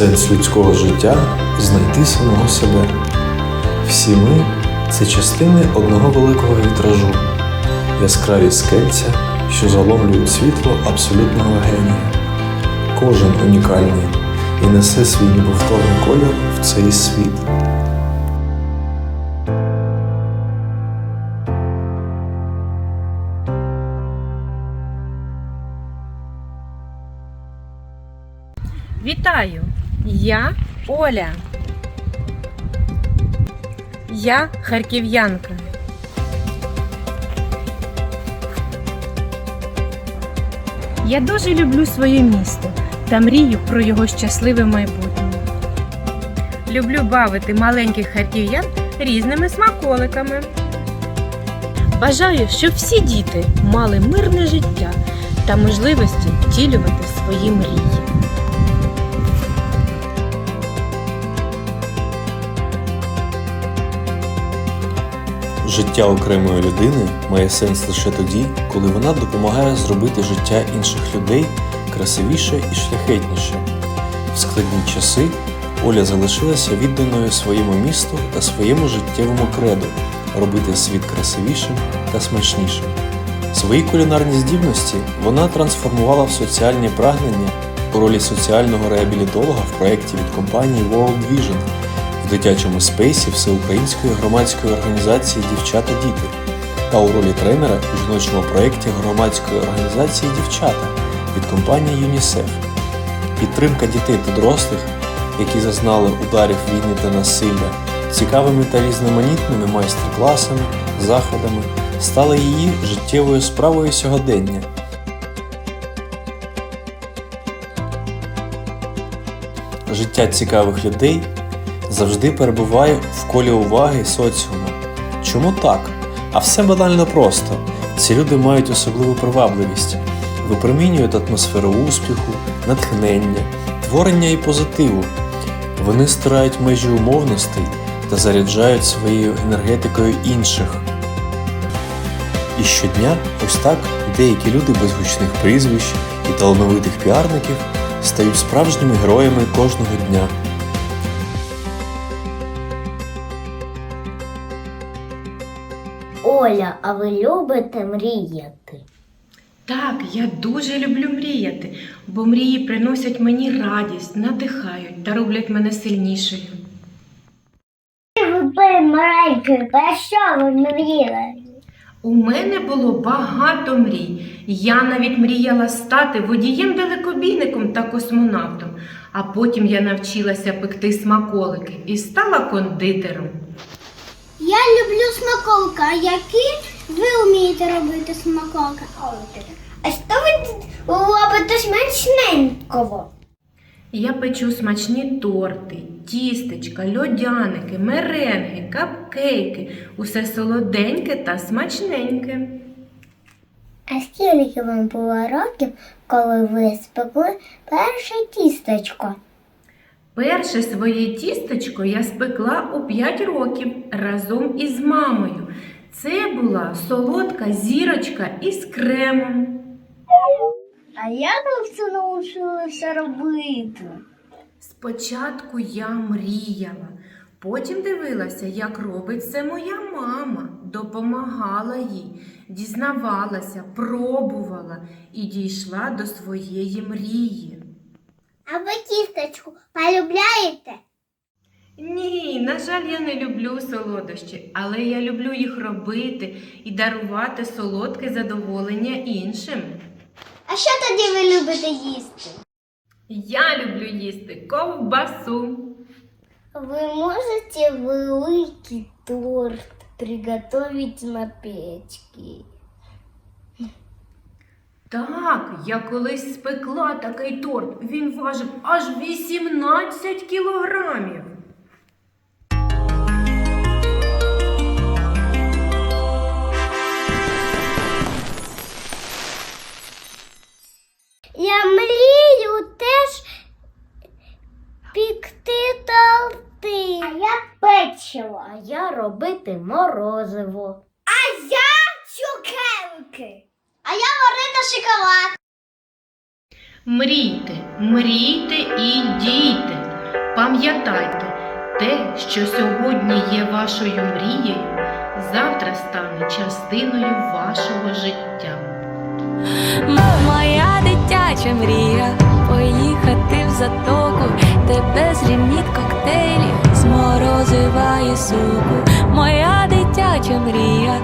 Сенс людського життя знайти самого себе. Всі ми це частини одного великого вітражу, яскраві скельця, що заломлюють світло абсолютного генія. Кожен унікальний і несе свій неповторний колір в цей світ. Вітаю! Я Оля. Я харків'янка. Я дуже люблю своє місто та мрію про його щасливе майбутнє. Люблю бавити маленьких харків'ян різними смаколиками. Бажаю, щоб всі діти мали мирне життя та можливості втілювати свої мрії. Життя окремої людини має сенс лише тоді, коли вона допомагає зробити життя інших людей красивіше і шляхетніше. В складні часи Оля залишилася відданою своєму місту та своєму життєвому креду робити світ красивішим та смачнішим. Свої кулінарні здібності вона трансформувала в соціальні прагнення у ролі соціального реабілітолога в проєкті від компанії World Vision дитячому спейсі Всеукраїнської громадської організації Дівчата Діти та у ролі тренера у жіночому проєкті громадської організації Дівчата від компанії ЮНІСЕФ. Підтримка дітей та дорослих, які зазнали ударів війни та насилля, цікавими та різноманітними майстер-класами, заходами стала її життєвою справою сьогодення. Життя цікавих людей завжди перебуває в колі уваги соціуму. Чому так? А все банально просто. Ці люди мають особливу привабливість, випромінюють атмосферу успіху, натхнення, творення і позитиву. Вони стирають межі умовностей та заряджають своєю енергетикою інших. І щодня ось так деякі люди без гучних прізвищ і талановитих піарників стають справжніми героями кожного дня. Оля, а ви любите мріяти? Так, я дуже люблю мріяти, бо мрії приносять мені радість, надихають та роблять мене сильнішою. Ви маленькою, про що ви мріяли? У мене було багато мрій. Я навіть мріяла стати водієм-далекобійником та космонавтом, а потім я навчилася пекти смаколики і стала кондитером. Я люблю смаколка. Які ви вмієте робити смаколка? А що ви робите смачненького? Я печу смачні торти, тістечка, льодяники, меренги, капкейки, усе солоденьке та смачненьке. А скільки вам було років, коли ви спекли перше тістечко? Перше своє тістечко я спекла у 5 років разом із мамою. Це була солодка зірочка із кремом. А як ви це навчилися робити? Спочатку я мріяла, потім дивилася, як робить це моя мама, допомагала їй, дізнавалася, пробувала і дійшла до своєї мрії. А ви тістечку полюбляєте? Ні, на жаль, я не люблю солодощі, але я люблю їх робити і дарувати солодке задоволення іншим. А що тоді ви любите їсти? Я люблю їсти ковбасу. Ви можете великий торт приготовить на печке? Так, я колись спекла такий торт. Він важив аж 18 кілограмів. Я мрію теж пікти торти. А я печиво. А я робити морозиво. А я цукерки. А я варити шоколад. Мрійте, мрійте і дійте. Пам'ятайте, те, що сьогодні є вашою мрією, завтра стане частиною вашого життя. Моя дитяча мрія поїхати в затоку, де безліміт коктейлів з морозива і суку. Моя дитяча мрія